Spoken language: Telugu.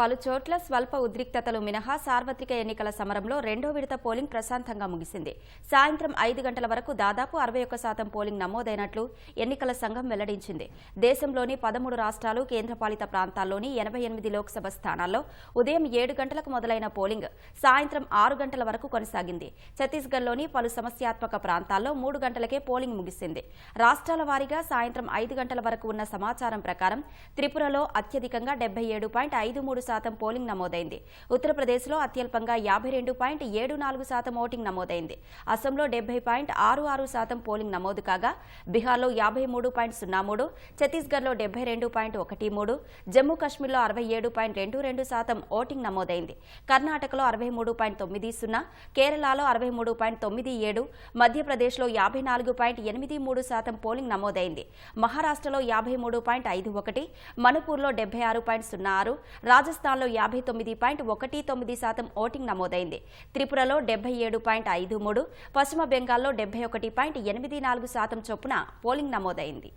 పలు చోట్ల స్వల్ప ఉద్రిక్తతలు మినహా సార్వత్రిక ఎన్నికల సమరంలో రెండో విడత పోలింగ్ ప్రశాంతంగా ముగిసింది. సాయంత్రం ఐదు గంటల వరకు దాదాపు అరవై ఒక్క శాతం పోలింగ్ నమోదైనట్లు ఎన్నికల సంఘం వెల్లడించింది. దేశంలోని పదమూడు రాష్ట్రాలు కేంద్రపాలిత ప్రాంతాల్లోని ఎనభై ఎనిమిది లోక్సభ స్థానాల్లో ఉదయం ఏడు గంటలకు మొదలైన పోలింగ్ సాయంత్రం ఆరు గంటల వరకు కొనసాగింది. ఛత్తీస్గఢ్లోని పలు సమస్యాత్మక ప్రాంతాల్లో మూడు గంటలకే పోలింగ్ ముగిసింది. రాష్ట్రాల వారీగా సాయంత్రం ఐదు గంటల వరకు ఉన్న సమాచారం ప్రకారం త్రిపురలో అత్యధికంగా డెబ్బై ఏడు పాయింట్ ఐదు మూడు శాతం పోలింగ్ నమోదైంది. ఉత్తరప్రదేశ్లో అత్యల్పంగా యాభై రెండు పాయింట్ ఏడు నాలుగు శాతం ఓటింగ్ నమోదైంది. అసోంలో డెబ్బై పాయింట్ ఆరు ఆరు శాతం పోలింగ్ నమోదు కాగా బీహార్లో యాభై మూడు పాయింట్ సున్నా మూడు ఛత్తీస్గఢ్లో డెబ్బై రెండు పాయింట్ ఒకటి మూడు జమ్మూ కాశ్మీర్లో అరవై ఏడు పాయింట్ రెండు రెండు శాతం ఓటింగ్ నమోదైంది. కర్ణాటకలో అరవై మూడు పాయింట్ తొమ్మిది సున్నా కేరళలో అరవై మూడు పాయింట్ తొమ్మిది ఏడు మధ్యప్రదేశ్లో యాభై నాలుగు పాయింట్ ఎనిమిది మూడు శాతం పోలింగ్ నమోదైంది. మహారాష్ట్రలో యాభై మూడు పాయింట్ ఐదు ఒకటి మణిపూర్లో డెబ్బై ఆరు పాయింట్ సున్నా ఆరు రాజస్థాన్ రాజస్థాన్లో యాభై తొమ్మిది పాయింట్ ఒకటి తొమ్మిది శాతం ఓటింగ్ నమోదైంది. త్రిపురలో డెబ్బై ఏడు పాయింట్ ఐదు మూడు పశ్చిమ బెంగాల్లో డెబ్బై ఒకటి పాయింట్ ఎనిమిది నాలుగు శాతం చొప్పున పోలింగ్ నమోదైంది.